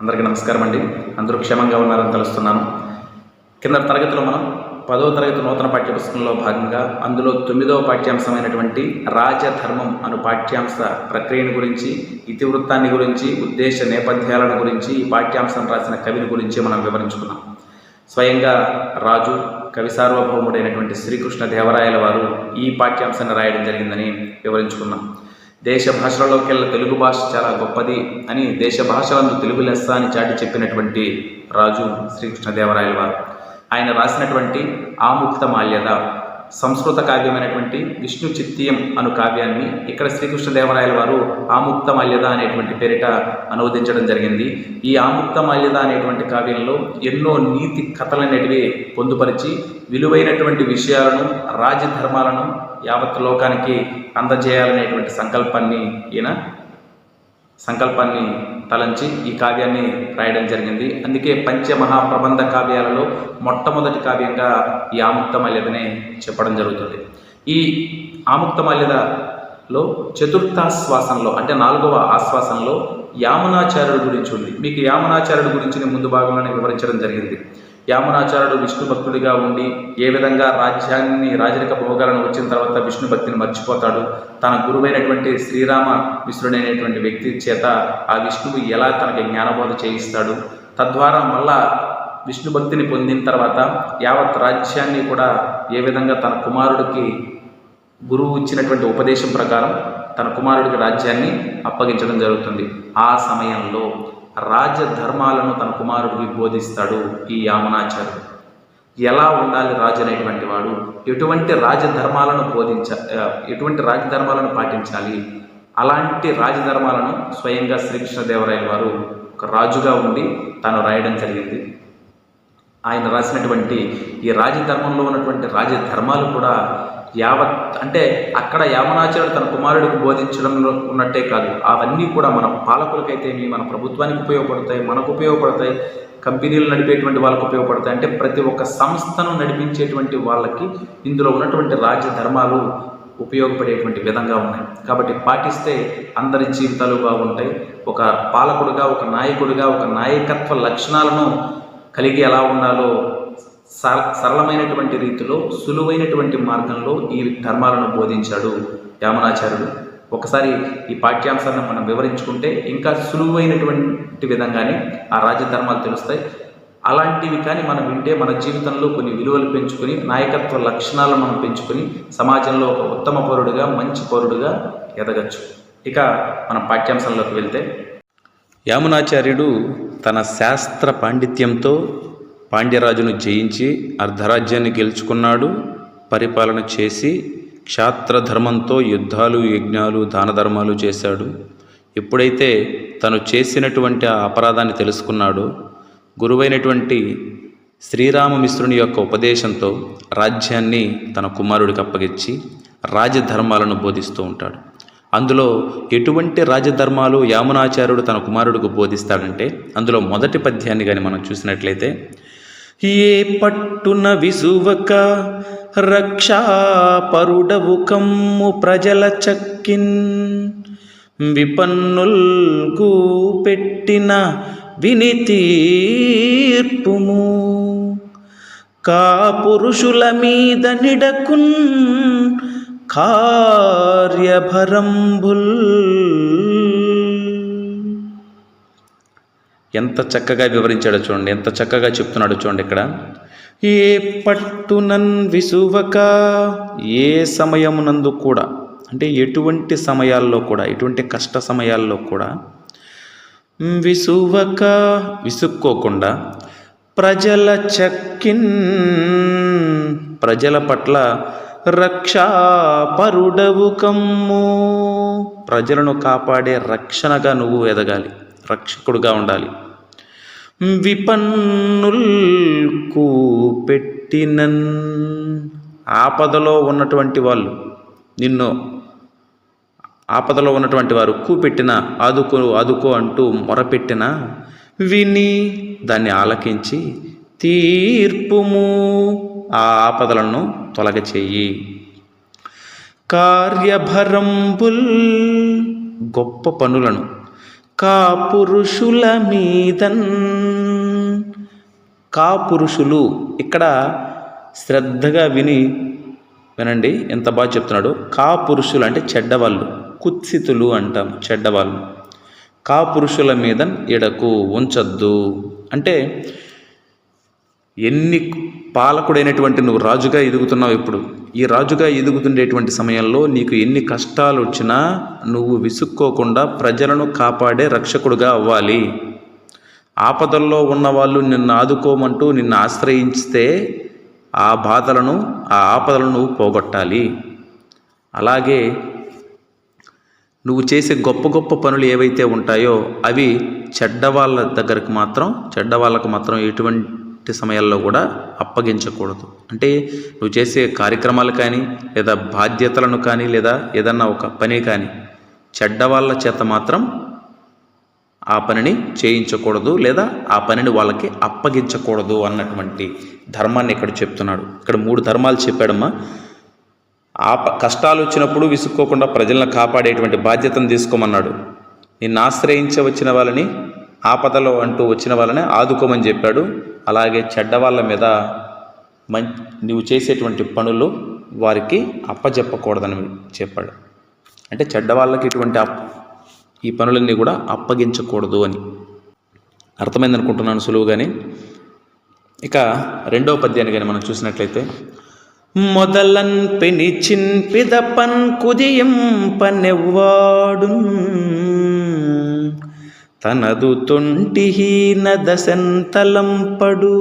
అందరికీ నమస్కారం అండి. అందరూ క్షేమంగా ఉన్నారని తెలుస్తున్నాను. కింద తరగతిలో మనం పదో తరగతి నూతన పాఠ్యపుస్తకంలో భాగంగా అందులో తొమ్మిదవ పాఠ్యాంశమైనటువంటి రాజధర్మం అను పాఠ్యాంశ ప్రక్రియను గురించి ఇతివృత్తాన్ని గురించి ఉద్దేశ నేపథ్యాలను గురించి ఈ పాఠ్యాంశం రాసిన కవిని గురించి మనం వివరించుకున్నాం. స్వయంగా రాజు కవి సార్వభౌముడైనటువంటి శ్రీకృష్ణ దేవరాయల వారు ఈ పాఠ్యాంశాన్ని రాయడం జరిగిందని వివరించుకున్నాం. దేశ భాషలలోకెల్లా తెలుగు భాష చాలా గొప్పది అని దేశ భాషలందు తెలుగు లెస్స అని చాటి చెప్పినటువంటి రాజు శ్రీకృష్ణదేవరాయల వారు. ఆయన రాసినటువంటి ఆముక్త మాల్యద సంస్కృత కావ్యమైనటువంటి విష్ణు చిత్తియం అను కావ్యాన్ని ఇక్కడ శ్రీకృష్ణదేవరాయల వారు ఆముక్త మాల్యద అనేటువంటి పేరిట అనువదించడం జరిగింది. ఈ ఆముక్త మాల్యద అనేటువంటి కావ్యంలో ఎన్నో నీతి కథలనేటివి పొందుపరిచి విలువైనటువంటి విషయాలను రాజధర్మాలను యావత్ లోకానికి అందజేయాలనేటువంటి సంకల్పాన్ని ఈయన సంకల్పాన్ని తలంచి ఈ కావ్యాన్ని రాయడం జరిగింది. అందుకే పంచమహాప్రబంధ కావ్యాలలో మొట్టమొదటి కావ్యంగా ఈ ఆముక్తమాల్యదనే చెప్పడం జరుగుతుంది. ఈ ఆముక్తమాల్యదలో చతుర్థాశ్వాసంలో అంటే నాలుగవ ఆశ్వాసంలో యామునాచార్యుడు గురించి ఉంది. మీకు యామునాచార్యుడు గురించి ముందు భాగంలోనే వివరించడం జరిగింది. యామునాచార్యుడు విష్ణు భక్తుడిగా ఉండి ఏ విధంగా రాజ్యాన్ని రాజరిక భోగాలను వచ్చిన తర్వాత విష్ణు భక్తిని మర్చిపోతాడు? తన గురువైనటువంటి శ్రీరామ విష్ణుడైనటువంటి వ్యక్తి చేత ఆ విష్ణువు ఎలా తనకి జ్ఞానబోధ చేయిస్తాడు? తద్వారా మళ్ళా విష్ణు భక్తిని పొందిన తర్వాత యావత్ రాజ్యాన్ని కూడా ఏ విధంగా తన కుమారుడికి గురువు ఇచ్చినటువంటి ఉపదేశం ప్రకారం తన కుమారుడికి రాజ్యాన్ని అప్పగించడం జరుగుతుంది. ఆ సమయంలో రాజధర్మాలను తన కుమారుడికి బోధిస్తాడు ఈ యామనాచార్యుడు. ఎలా ఉండాలి రాజు అనేటువంటి వాడు? ఎటువంటి రాజధర్మాలను బోధించ ఎటువంటి రాజధర్మాలను పాటించాలి? అలాంటి రాజధర్మాలను స్వయంగా శ్రీకృష్ణదేవరాయల వారు ఒక రాజుగా ఉండి తాను రాయడం జరిగింది. ఆయన రాసినటువంటి ఈ రాజధర్మంలో ఉన్నటువంటి రాజధర్మాలు కూడా యావత్ అంటే అక్కడ యామనాచార్యుడు తన కుమారుడికి బోధించడంలో ఉన్నట్టే కాదు. అవన్నీ కూడా మన పాలకులకైతేమి మన ప్రభుత్వానికి ఉపయోగపడతాయి మనకు ఉపయోగపడతాయి కంపెనీలు నడిపేటువంటి వాళ్ళకు ఉపయోగపడతాయి. అంటే ప్రతి ఒక్క సంస్థను నడిపించేటువంటి వాళ్ళకి ఇందులో ఉన్నటువంటి రాజధర్మాలు ఉపయోగపడేటువంటి విధంగా ఉన్నాయి. కాబట్టి పాటిస్తే అందరి జీవితాలు బాగుంటాయి. ఒక పాలకుడిగా ఒక నాయకుడిగా ఒక నాయకత్వ లక్షణాలను కలిగి ఎలా ఉండాలో సరళమైనటువంటి రీతిలో సులువైనటువంటి మార్గంలో ఈ ధర్మాలను బోధించాడు యామనాచార్యుడు. ఒకసారి ఈ పాఠ్యాంశాన్ని మనం వివరించుకుంటే ఇంకా సులువైనటువంటి విధంగానే ఆ రాజధర్మాలు తెలుస్తాయి. అలాంటివి కానీ మనం వింటే మన జీవితంలో కొన్ని విలువలు పెంచుకొని నాయకత్వ లక్షణాలను మనం పెంచుకొని సమాజంలో ఒక ఉత్తమ పౌరుడిగా మంచి పౌరుడిగా ఎదగచ్చు. ఇక మనం పాఠ్యాంశంలోకి వెళ్తే యామునాచార్యుడు తన శాస్త్ర పాండిత్యంతో పాండ్యరాజును జయించి అర్ధరాజ్యాన్ని గెలుచుకున్నాడు. పరిపాలన చేసి క్షాత్రధర్మంతో యుద్ధాలు యజ్ఞాలు దానధర్మాలు చేశాడు. ఎప్పుడైతే తను చేసినటువంటి ఆ అపరాధాన్ని తెలుసుకున్నాడో గురువైనటువంటి శ్రీరామమిశ్రుని యొక్క ఉపదేశంతో రాజ్యాన్ని తన కుమారుడికి అప్పగించి రాజధర్మాలను బోధిస్తూ ఉంటాడు. అందులో ఎటువంటి రాజధర్మాలు యామునాచార్యుడు తన కుమారుడికి బోధిస్తాడంటే అందులో మొదటి పద్యాన్ని కానీ మనం చూసినట్లయితే ఏ పట్టున విసువక రక్షాపరుడవు కమ్ము ప్రజల చక్కిన్. విపన్నుల్కు పెట్టిన వినితీర్పుము. కాపురుషుల కా పురుషుల మీద నిడకున్ కార్యభరంబుల్ ఎంత చక్కగా వివరించాడో చూడండి ఎంత చక్కగా చెప్తున్నాడో చూడండి ఇక్కడ. ఏ పట్టునన్ విసువక ఏ సమయమునందు కూడా అంటే ఎటువంటి సమయాల్లో కూడా ఎటువంటి కష్ట సమయాల్లో కూడా విసువక విసుక్కోకుండా ప్రజల చక్కిన్ ప్రజల పట్ల రక్షాపరుడవు కమ్ము. ప్రజలను కాపాడే రక్షణగా నువ్వు ఎదగాలి రక్షకుడుగా ఉండాలి. విపన్నుల్కు పెట్టినన్ ఆపదలో ఉన్నటువంటి వాళ్ళు నిన్ను ఆపదలో ఉన్నటువంటి వారు కూపెట్టిన ఆదుకో ఆదుకో అంటూ మొరపెట్టిన విని దాన్ని ఆలకించి తీర్పుము ఆ ఆపదలను తొలగ చెయ్యి కార్యభరంబుల్ గొప్ప పనులను కాపురుషుల మీదన్ కాపురుషులు ఇక్కడ శ్రద్ధగా విని వినండి ఎంత బాగా చెప్తున్నాడు. కాపురుషులు అంటే చెడ్డవాళ్ళు కుత్సితులు అంటాం చెడ్డవాళ్ళు. కాపురుషుల మీద ఎడకు ఉంచొద్దు. అంటే ఎన్ని పాలకుడైనటువంటి నువ్వు రాజుగా ఎదుగుతున్నావు ఇప్పుడు. ఈ రాజుగా ఎదుగుతుండేటువంటి సమయంలో నీకు ఎన్ని కష్టాలు వచ్చినా నువ్వు విసుక్కోకుండా ప్రజలను కాపాడే రక్షకుడుగా అవ్వాలి. ఆపదల్లో ఉన్నవాళ్ళు నిన్ను ఆదుకోమంటూ నిన్ను ఆశ్రయించితే ఆ బాధలను ఆ ఆపదలను నువ్వు పోగొట్టాలి. అలాగే నువ్వు చేసే గొప్ప గొప్ప పనులు ఏవైతే ఉంటాయో అవి చెడ్డవాళ్ళ దగ్గరకు మాత్రం చెడ్డవాళ్ళకు మాత్రం ఎటువంటి సమయాల్లో కూడా అప్పగించకూడదు. అంటే నువ్వు చేసే కార్యక్రమాలు కానీ లేదా బాధ్యతలను కానీ లేదా ఏదన్నా ఒక పని కానీ చెడ్డవాళ్ళ చేత మాత్రం ఆ పనిని చేయించకూడదు లేదా ఆ పనిని వాళ్ళకి అప్పగించకూడదు అన్నటువంటి ధర్మాన్ని ఇక్కడ చెప్తున్నాడు. ఇక్కడ మూడు ధర్మాలు చెప్పాడమ్మా. ఆ కష్టాలు వచ్చినప్పుడు విసుక్కోకుండా ప్రజలను కాపాడేటువంటి బాధ్యతను తీసుకోమన్నాడు. నిన్ను ఆశ్రయించవచ్చిన వాళ్ళని ఆపదలో అంటూ వచ్చిన వాళ్ళని ఆదుకోమని చెప్పాడు. అలాగే చెడ్డవాళ్ళ మీద మం నువ్వు చేసేటువంటి పనులు వారికి అప్పచెప్పకూడదని చెప్పాడు. అంటే చెడ్డవాళ్ళకి ఇటువంటి అప్ ఈ పనులన్నీ కూడా అప్పగించకూడదు అని. అర్థమైంది అనుకుంటున్నాను సులువుగానే? ఇక రెండవ పద్యాన్ని కానీ మనం చూసినట్లయితే మొదలన్ పెనిచిన్ పిదపన్ కుదియం పనెవ్వాడు తనదు తొంటిహీన దశంతలంపడు.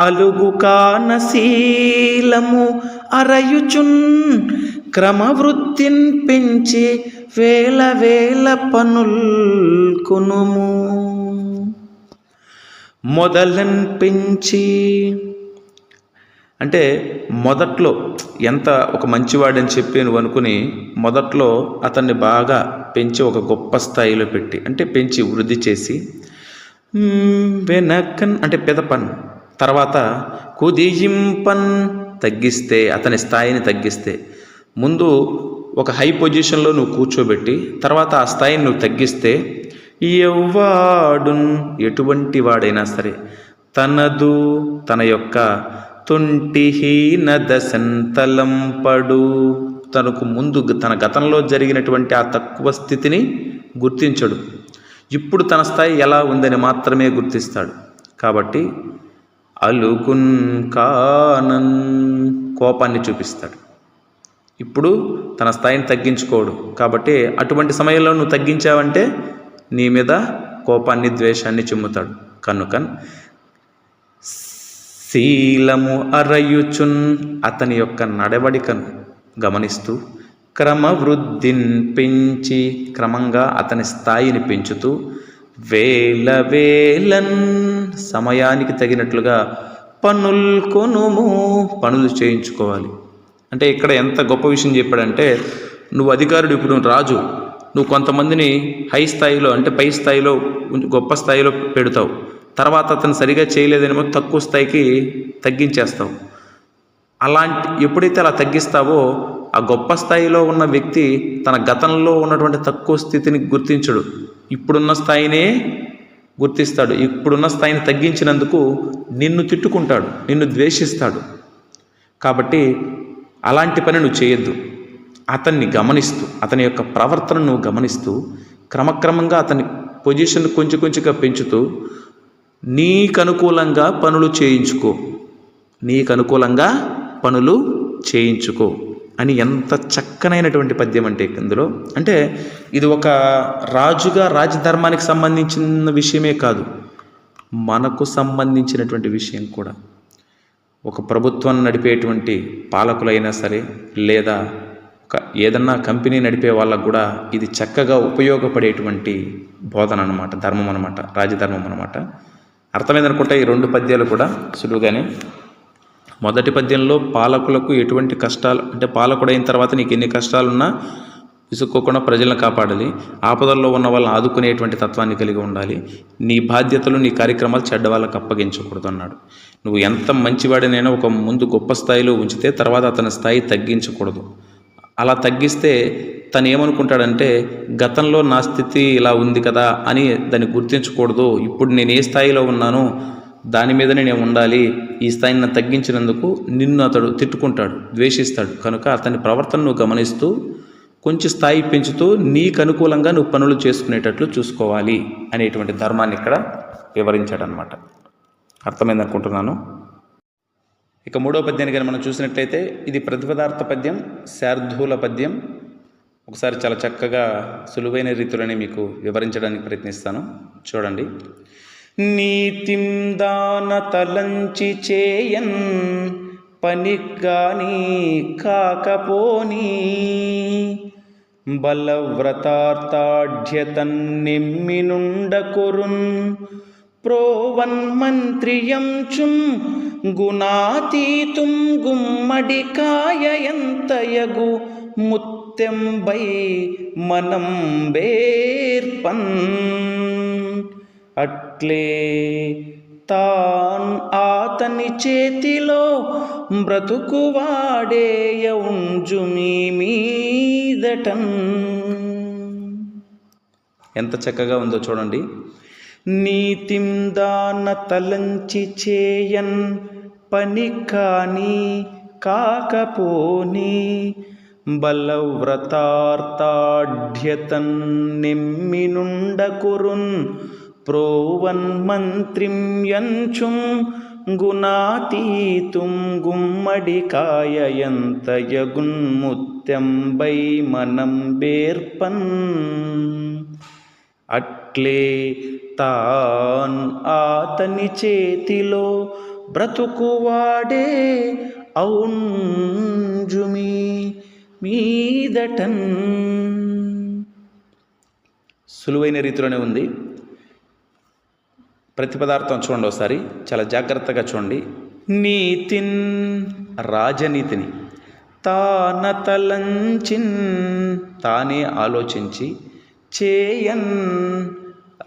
అలుగు కానశీలము అరయుచున్ క్రమవృత్తిన్ పెంచి వేల వేల పనుల్కునుము మొదలన్ పెంచి అంటే మొదట్లో ఎంత ఒక మంచివాడని చెప్పి నువ్వు అనుకుని మొదట్లో అతన్ని బాగా పెంచి ఒక గొప్ప స్థాయిలో పెట్టి అంటే పెంచి వృద్ధి చేసి వెనకన్ అంటే పెదపన్ తర్వాత కుదియింపన్ తగ్గిస్తే అతని స్థాయిని తగ్గిస్తే ముందు ఒక హై పొజిషన్లో నువ్వు కూర్చోబెట్టి తర్వాత ఆ స్థాయిని నువ్వు తగ్గిస్తే ఎవ్వాడున్ ఎటువంటి వాడైనా సరే తనదు తన యొక్క తుంటిహీన దశంతలంపడు తనకు ముందు తన గతంలో జరిగినటువంటి ఆ తక్కువ స్థితిని గుర్తించడు. ఇప్పుడు తన స్థాయి ఎలా ఉందని మాత్రమే గుర్తిస్తాడు. కాబట్టి అలుకున్ కానన్ కోపాన్ని చూపిస్తాడు. ఇప్పుడు తన స్థాయిని తగ్గించుకోడు. కాబట్టి అటువంటి సమయంలో నువ్వు తగ్గించావంటే నీ మీద కోపాన్ని ద్వేషాన్ని చిమ్ముతాడు. కనుకన్ శీలము అరయుచున్ అతని యొక్క నడవడికను గమనిస్తూ క్రమవృద్ధిని పెంచి క్రమంగా అతని స్థాయిని పెంచుతూ వేల వేలన్ సమయానికి తగినట్లుగా పనులు కొనుము పనులు చేయించుకోవాలి. అంటే ఇక్కడ ఎంత గొప్ప విషయం చెప్పాడంటే నువ్వు అధికారుడు ఇప్పుడు రాజు నువ్వు కొంతమందిని హై స్థాయిలో అంటే పై స్థాయిలో గొప్ప స్థాయిలో పెడతావు. తర్వాత అతను సరిగా చేయలేదనేమో తక్కువ స్థాయికి తగ్గించేస్తావు. అలాంటి ఎప్పుడైతే అలా తగ్గిస్తావో ఆ గొప్ప స్థాయిలో ఉన్న వ్యక్తి తన గతంలో ఉన్నటువంటి తక్కువ స్థితిని గుర్తించడు. ఇప్పుడున్న స్థాయినే గుర్తిస్తాడు. ఇప్పుడున్న స్థాయిని తగ్గించినందుకు నిన్ను తిట్టుకుంటాడు నిన్ను ద్వేషిస్తాడు. కాబట్టి అలాంటి పని నువ్వు చేయొద్దు. అతన్ని గమనిస్తూ అతని యొక్క ప్రవర్తనను నువ్వు గమనిస్తూ క్రమక్రమంగా అతని పొజిషన్ కొంచెం కొంచెంగా పెంచుతూ నీకు అనుకూలంగా పనులు చేయించుకో. నీకు అనుకూలంగా పనులు చేయించుకో అని ఎంత చక్కనైనటువంటి పద్యం అంటే ఇందులో. అంటే ఇది ఒక రాజుగా రాజధర్మానికి సంబంధించిన విషయమే కాదు మనకు సంబంధించినటువంటి విషయం కూడా. ఒక ప్రభుత్వం నడిపేటువంటి పాలకులైనా సరే లేదా ఒక ఏదన్నా కంపెనీ నడిపే వాళ్ళకు కూడా ఇది చక్కగా ఉపయోగపడేటువంటి బోధన అనమాట ధర్మం అనమాట రాజధర్మం అనమాట అర్థమైందనుకుంటే ఈ రెండు పద్యాలు కూడా సులువుగానే. మొదటి పద్యంలో పాలకులకు ఎటువంటి కష్టాలు అంటే పాలకుడైన తర్వాత నీకు ఎన్ని కష్టాలున్నా విసుక్కోకుండా ప్రజలను కాపాడాలి. ఆపదల్లో ఉన్న వాళ్ళని ఆదుకునేటువంటి తత్వాన్ని కలిగి ఉండాలి. నీ బాధ్యతలు నీ కార్యక్రమాలు చెడ్డ వాళ్ళకి అప్పగించకూడదు అన్నాడు నువ్వు ఎంత మంచివాడినైనా ఒక ముందు గొప్ప స్థాయిలో ఉంచితే తర్వాత అతని స్థాయి తగ్గించకూడదు. అలా తగ్గిస్తే తను ఏమనుకుంటాడంటే గతంలో నా స్థితి ఇలా ఉంది కదా అని దాన్ని గుర్తించకూడదు. ఇప్పుడు నేను ఏ స్థాయిలో ఉన్నానో దాని మీదనే నేను ఉండాలి. ఈ స్థాయిని నన్ను తగ్గించినందుకు నిన్ను అతడు తిట్టుకుంటాడు ద్వేషిస్తాడు. కనుక అతని ప్రవర్తనను గమనిస్తూ కొంచెం స్థాయి పెంచుతూ నీకు అనుకూలంగా నువ్వు పనులు చేసుకునేటట్లు చూసుకోవాలి అనేటువంటి ధర్మాన్ని ఇక్కడ వివరించాడనమాట అర్థమైందనుకుంటున్నాను? ఇక మూడో పద్యాన్ని కానీ మనం చూసినట్లయితే ఇది ప్రతిపదార్థ పద్యం శార్ధూల పద్యం ఒకసారి చాలా చక్కగా సులువైన రీతిలోనే మీకు వివరించడానికి ప్రయత్నిస్తాను. చూడండి. నీతిం దాన తలంచి చేయన్ పనిగాని కాకపోనీ. బలవ్రతార్థాఢ్యతన్నెమ్మినుండకొరున్ ప్రోవన్మంత్రియంచుం గుణాతీతుం గుమ్మడికాయయంతయగు ముత్తెంబై మనం బేర్పన్ అట్లే తాన్ ఆతని చేతిలో బ్రతుకువాడేయ ఉంజుమీ మీదటన్. ఎంత చక్కగా ఉందో చూడండి. నీతిందాన తలంచి చేయన్ పని కాని కాకపోని బలవ్రతార్థాఢ్యతన్ నిమ్మినుండకురున్ ప్రోవన్ మంత్రిం యంచుం గుణాతీతుం గుమ్మడికాయయంతయగున్ముత్యంబై మనం బేర్పన్ అట్లే తాన్ ఆతని చేతిలో బ్రతుకువాడే ఔంజుమి మీదటన్ సులువైన రీతిలోనే ఉంది. ప్రతి పదార్థం చూడండి ఒకసారి. చాలా జాగ్రత్తగా చూడండి. నీతిన్ రాజనీతిని తాన తలంచిన్ తానే ఆలోచించి చేయన్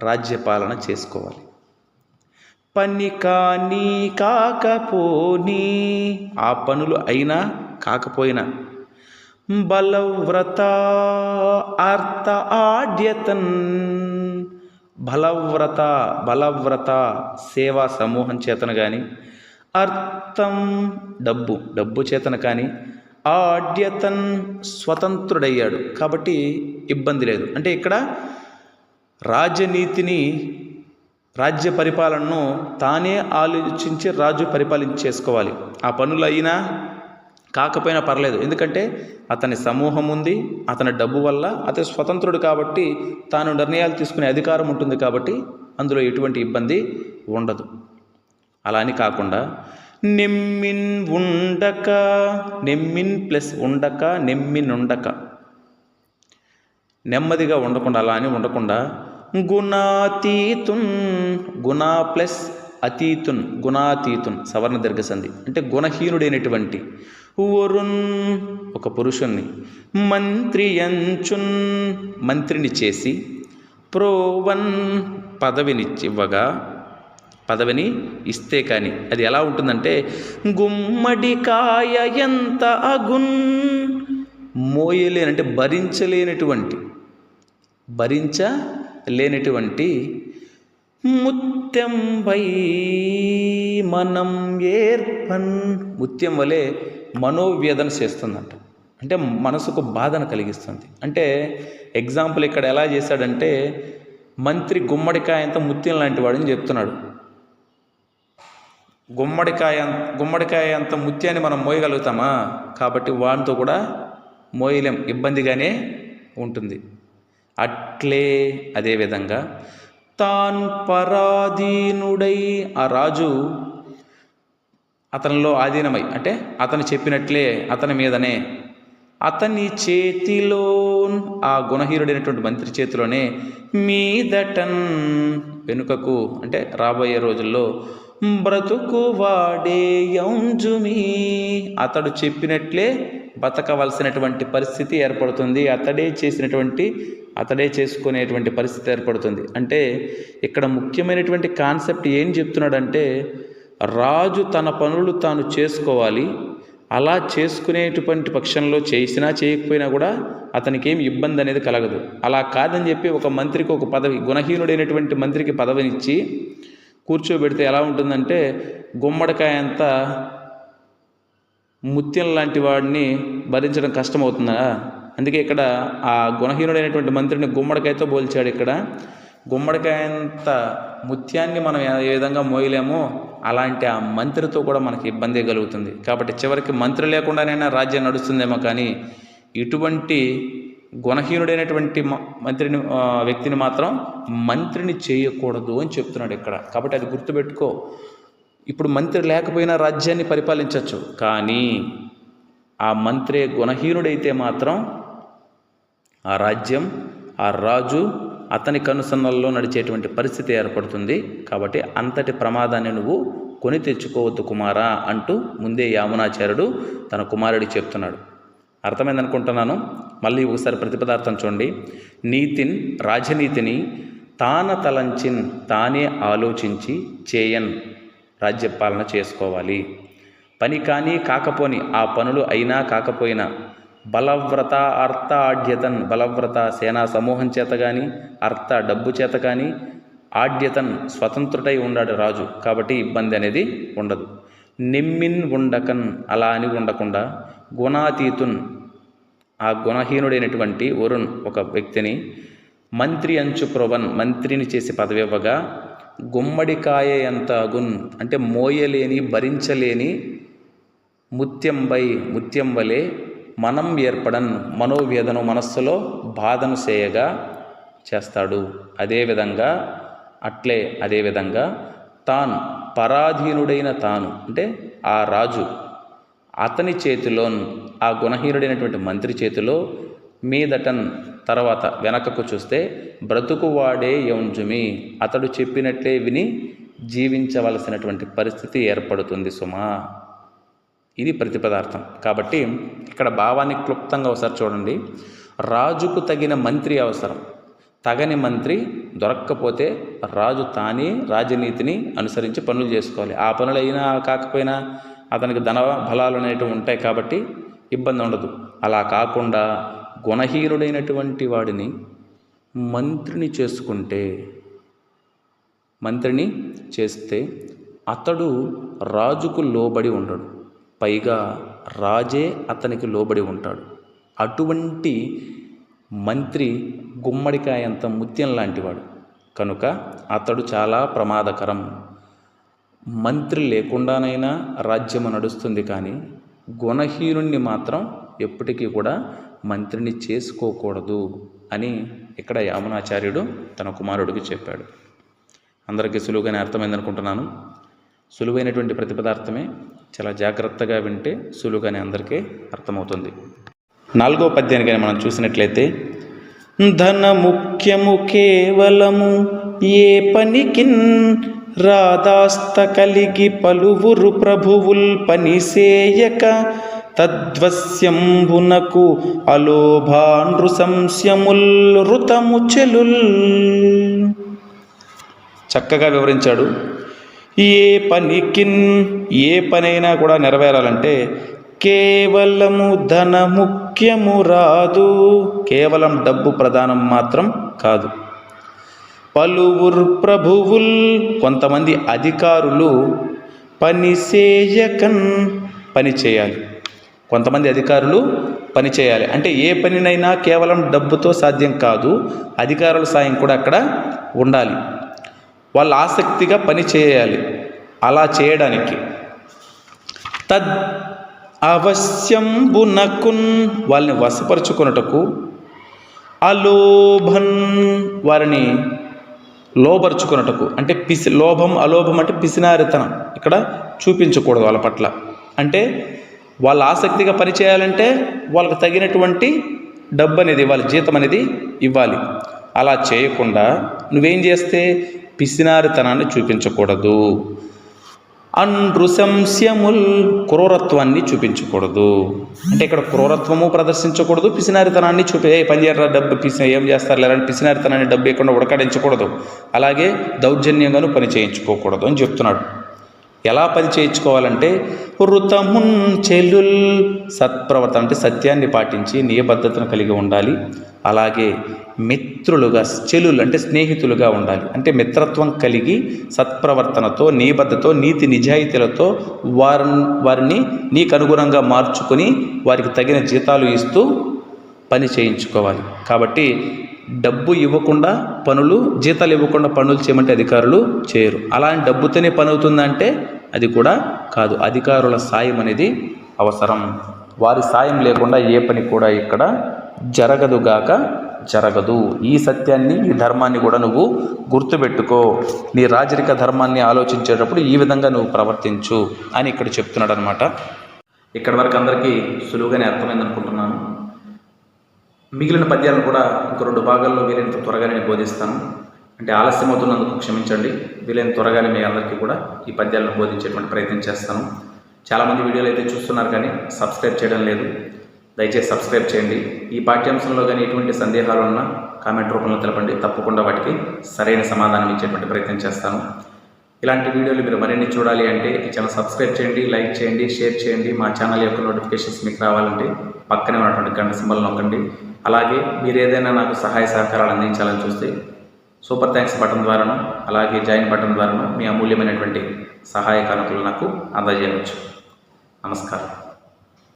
రాజ్యపాలన చేసుకోవాలి. పని కానీ కాకపోని ఆ పనులు అయినా కాకపోయినా బలవ్రత అర్థ ఆడ్యతన్. బలవ్రత బలవ్రత సేవా సమూహం చేతన కానీ అర్థం డబ్బు డబ్బు చేతన కానీ ఆడ్యతన్ స్వతంత్రుడయ్యాడు. కాబట్టి ఇబ్బంది లేదు. అంటే ఇక్కడ రాజనీతిని రాజ్య పరిపాలనను తానే ఆలోచించి రాజు పరిపాలించేసుకోవాలి. ఆ పనులు అయినా కాకపోయినా పర్లేదు. ఎందుకంటే అతని సమూహం ఉంది అతని డబ్బు వల్ల అతని స్వతంత్రుడు కాబట్టి తాను నిర్ణయాలు తీసుకునే అధికారం ఉంటుంది కాబట్టి అందులో ఎటువంటి ఇబ్బంది ఉండదు. అలా అని కాకుండా నెమ్మిన్ ఉండక నెమ్మిన్ ప్లస్ ఉండక నెమ్మిన్ ఉండక. నెమ్మదిగా ఉండకుండా అలా అని ఉండకుండా గుణాతీతున్ గుణ ప్లస్ అతీతున్ గుణాతీతున్ సవర్ణ దీర్ఘసంధి అంటే గుణహీనుడైనటువంటి వరుణ్ ఒక పురుషుణ్ణి మంత్రియంచున్ మంత్రిని చేసి ప్రోవన్ పదవినిచ్చివ్వగా పదవిని ఇస్తే కానీ అది ఎలా ఉంటుందంటే గుమ్మడికాయ ఎంత అగున్ మోయలేనంటే భరించలేనటువంటి భరించలేనటువంటి ముత్యంపై మనం ఏర్పన్ ముత్యం వలె మనోవేదన చేస్తుందంట. అంటే మనసుకు బాధను కలిగిస్తుంది. అంటే ఎగ్జాంపుల్ ఇక్కడ ఎలా చేశాడంటే మంత్రి గుమ్మడికాయ అంత ముత్యం లాంటి వాడని చెప్తున్నాడు. గుమ్మడికాయ గుమ్మడికాయ అంత ముత్యాన్ని మనం మోయగలుగుతామా? కాబట్టి వాటితో కూడా మోయలేం ఇబ్బందిగానే ఉంటుంది. అట్లే అదేవిధంగా తాన్ పరాధీనుడై ఆ రాజు అతనిలో ఆధీనమై అంటే అతను చెప్పినట్లే అతని మీదనే అతని చేతిలో ఆ గుణహీరుడైనటువంటి మంత్రి చేతిలోనే మీదటన్ వెనుకకు అంటే రాబోయే రోజుల్లో బ్రతుకు వాడే యంజుమి అతడు చెప్పినట్లే బతకవలసినటువంటి పరిస్థితి ఏర్పడుతుంది అతడే చేసినటువంటి అతడే చేసుకునేటువంటి పరిస్థితి ఏర్పడుతుంది. అంటే ఇక్కడ ముఖ్యమైనటువంటి కాన్సెప్ట్ ఏం చెప్తున్నాడంటే రాజు తన పనులు తాను చేసుకోవాలి అలా చేసుకునేటువంటి పక్షంలో చేసినా చేయకపోయినా కూడా అతనికి ఏం ఇబ్బంది అనేది కలగదు. అలా కాదని చెప్పి ఒక మంత్రికి ఒక పదవి గుణహీనుడైనటువంటి మంత్రికి పదవినిచ్చి కూర్చోబెడితే ఎలా ఉంటుందంటే గుమ్మడికాయ అంతా ముత్యం లాంటి వాడిని భరించడం కష్టమవుతుందా? అందుకే ఇక్కడ ఆ గుణహీనుడైనటువంటి మంత్రిని గుమ్మడికాయతో పోల్చాడు ఇక్కడ. గుమ్మడికాయ అంత ముత్యాన్ని మనం ఏ- విధంగా మోయలేమో అలాంటి ఆ మంత్రితో కూడా మనకి ఇబ్బంది కలుగుతుంది. కాబట్టి చివరికి మంత్రి లేకుండానైనా రాజ్యం నడుస్తుందేమో కానీ ఇటువంటి గుణహీనుడైనటువంటి మ- మంత్రిని వ్యక్తిని మాత్రం మంత్రిని చేయకూడదు అని చెప్తున్నాడు ఇక్కడ. కాబట్టి అది గుర్తుపెట్టుకో. ఇప్పుడు మంత్రి లేకపోయినా రాజ్యాన్ని పరిపాలించవచ్చు. కానీ ఆ మంత్రి గుణహీనుడైతే మాత్రం ఆ రాజ్యం ఆ రాజు అతని కనుసన్నల్లో నడిచేటువంటి పరిస్థితి ఏర్పడుతుంది. కాబట్టి అంతటి ప్రమాదాన్ని నువ్వు కొని తెచ్చుకోవద్దు కుమారా అంటూ ముందే యామునాచార్యుడు తన కుమారుడికి చెప్తున్నాడు. అర్థమైందనుకుంటున్నాను? మళ్ళీ ఒకసారి ప్రతిపదార్థం చూడండి. నీతిన్ రాజనీతిని తాన తలంచిన్ తానే ఆలోచించి చేయన్. రాజ్యపాలన చేసుకోవాలి. పని కానీ కాకపోని ఆ పనులు అయినా కాకపోయినా బలవ్రత అర్థ ఆడ్యతన్ బలవ్రత సేనా సమూహం చేత కానీ అర్థ డబ్బు చేత కానీ ఆడ్యతన్ స్వతంత్రుడై ఉన్నాడు రాజు. కాబట్టి ఇబ్బంది అనేది ఉండదు. నిమ్మిన్ ఉండకన్ అలా అని ఉండకుండా గుణాతీతున్ ఆ గుణహీనుడైనటువంటి వరుణ్ ఒక వ్యక్తిని మంత్రి అంచు ప్రొవన్ మంత్రిని చేసి పదవి ఇవ్వగా గుమ్మడికాయ ఎంత అగున్ అంటే మోయలేని భరించలేని ముత్యంబై ముత్యం వలె మనం ఏర్పడన్ మనోవేదను మనస్సులో బాధను చేయగా చేస్తాడు. అదేవిధంగా అట్లే అదేవిధంగా తాను పరాధీనుడైన తాను అంటే ఆ రాజు అతని చేతిలో ఆ గుణహీనుడైనటువంటి మంత్రి చేతిలో మీదటన్ తర్వాత వెనకకు చూస్తే బ్రతుకువాడే యంజుమి. అతడు చెప్పినట్లే విని జీవించవలసినటువంటి పరిస్థితి ఏర్పడుతుంది సుమా. ఇది ప్రతిపదార్థం. కాబట్టి ఇక్కడ భావాన్ని క్లుప్తంగా ఒకసారి చూడండి. రాజుకు తగిన మంత్రి అవసరం. తగని మంత్రి దొరక్కపోతే రాజు తానే రాజనీతిని అనుసరించి పనులు చేసుకోవాలి. ఆ పనులు అయినా కాకపోయినా అతనికి ధన బలాలు అనేటివి ఉంటాయి కాబట్టి ఇబ్బంది ఉండదు. అలా కాకుండా గుణహీనుడైనటువంటి వాడిని మంత్రిని చేసుకుంటే మంత్రిని చేస్తే అతడు రాజుకు లోబడి ఉండడు. పైగా రాజే అతనికి లోబడి ఉంటాడు. అటువంటి మంత్రి గుమ్మడికాయంత ముత్యం లాంటివాడు. కనుక అతడు చాలా ప్రమాదకరం. మంత్రి లేకుండానైనా రాజ్యము నడుస్తుంది కానీ గుణహీనుణ్ణి మాత్రం ఎప్పటికీ కూడా మంత్రిని చేసుకోకూడదు అని ఇక్కడ యామునాచార్యుడు తన కుమారుడికి చెప్పాడు. అందరికీ సులువుగానే అర్థమైంది అనుకుంటున్నాను సులువైనటువంటి ప్రతిపదార్థమే చాలా జాగ్రత్తగా వింటే సులువుగానే అందరికీ అర్థమవుతుంది. నాలుగో పద్యాన్ని కానీ మనం చూసినట్లయితే ధన ముఖ్యము కేవలము ఏ పనికిన్ రాధాస్త కలిగి పలువురు ప్రభువుల్ పనిసేయక తద్వస్యంబునకు అలోభాండ్రు సంశయముల్ ఋతము చెలుల్ చక్కగా వివరించాడు. ఏ పనికిన్ ఏ పనైనా కూడా నెరవేరాలంటే కేవలము ధన ముఖ్యము రాదు. కేవలం డబ్బు ప్రధానం మాత్రం కాదు. పలువురు ప్రభువుల్ కొంతమంది అధికారులు పని చేయకన్ పని చేయాలి. కొంతమంది అధికారులు పని చేయాలి. అంటే ఏ పనినైనా కేవలం డబ్బుతో సాధ్యం కాదు అధికారుల సాయం కూడా అక్కడ ఉండాలి. వాళ్ళు ఆసక్తిగా పని చేయాలి. అలా చేయడానికి. తద్ అవశ్యంబునకున్ వాళ్ళని వశపరుచుకొనుటకు అలోభన్ వారిని లోపరుచుకొనుటకు అంటే పిసి లోభం అలోభం అంటే పిసినారితనం. ఇక్కడ చూపించకూడదు వాళ్ళ పట్ల. అంటే వాళ్ళు ఆసక్తిగా పనిచేయాలంటే వాళ్ళకు వాళ్ళకి తగినటువంటి డబ్బు అనేది ఇవ్వాలి జీతం అనేది ఇవ్వాలి. అలా చేయకుండా నువ్వేం చేస్తే పిసినారితనాన్ని చూపించకూడదు. అనృశంస్యముల్ క్రూరత్వాన్ని చూపించకూడదు. అంటే ఇక్కడ క్రూరత్వము ప్రదర్శించకూడదు పిసినారితనాన్ని చూపి ఏ పని చేయరా డబ్బు పిసి ఏం చేస్తారు లేదంటే పిసినారితనాన్ని డబ్బు ఇవ్వకుండా ఉడకడించకూడదు. అలాగే దౌర్జన్యంగాను పని చేయించుకోకూడదు అని చెప్తున్నాడు. ఎలా పని చేయించుకోవాలంటే ఋతమున్ చెల్లుల్ సత్ప్రవర్తన అంటే సత్యాన్ని పాటించి నియబద్ధతను కలిగి ఉండాలి. అలాగే మిత్రులుగా చెలులు అంటే స్నేహితులుగా ఉండాలి. అంటే మిత్రత్వం కలిగి సత్ప్రవర్తనతో నీబద్ధతో నీతి నిజాయితీలతో వారి వారిని నీకు అనుగుణంగా మార్చుకొని వారికి తగిన జీతాలు ఇస్తూ పని చేయించుకోవాలి. కాబట్టి డబ్బు ఇవ్వకుండా పనులు జీతాలు ఇవ్వకుండా పనులు చేయమంటే అధికారులు చేయరు. అలాంటి డబ్బుతోనే పని అవుతుందంటే అది కూడా కాదు. అధికారుల సాయం అనేది అవసరం. వారి సాయం లేకుండా ఏ పని కూడా ఇక్కడ జరగదుగాక జరగదు. ఈ సత్యాన్ని ఈ ధర్మాన్ని కూడా నువ్వు గుర్తుపెట్టుకో. నీ రాజరిక ధర్మాన్ని ఆలోచించేటప్పుడు ఈ విధంగా నువ్వు ప్రవర్తించు అని ఇక్కడ చెప్తున్నాడు అనమాట ఇక్కడ వరకు అందరికీ సులువుగానే అర్థమైంది అనుకుంటున్నాను. మిగిలిన పద్యాలను కూడా ఇంకో రెండు భాగాల్లో వీలైనంత త్వరగానే నేను బోధిస్తాను. అంటే ఆలస్యం అవుతున్నందుకు క్షమించండి. వీలైన త్వరగానే మీ అందరికీ కూడా ఈ పద్యాలను బోధించేటువంటి ప్రయత్నం చేస్తాను. చాలామంది వీడియోలు అయితే చూస్తున్నారు కానీ సబ్స్క్రైబ్ చేయడం లేదు. దయచేసి సబ్స్క్రైబ్ చేయండి. ఈ పాఠ్యాంశంలో కానీ ఎటువంటి సందేహాలు ఉన్నా కామెంట్ రూపంలో తెలపండి. తప్పకుండా వాటికి సరైన సమాధానం ఇచ్చేటువంటి ప్రయత్నం చేస్తాను. ఇలాంటి వీడియోలు మీరు మరిన్ని చూడాలి అంటే ఈ ఛానల్ సబ్స్క్రైబ్ చేయండి లైక్ చేయండి షేర్ చేయండి. మా ఛానల్ యొక్క నోటిఫికేషన్స్ మీకు రావాలంటే పక్కనే ఉన్నటువంటి గంట సింబల్ నొక్కండి. అలాగే మీరు ఏదైనా నాకు సహాయ సహకారాలు అందించాలని చూస్తే సూపర్ థ్యాంక్స్ బటన్ ద్వారాను అలాగే జాయిన్ బటన్ ద్వారాను మీ అమూల్యమైనటువంటి సహాయ కానుకలు నాకు అందజేయవచ్చు. నమస్కారం.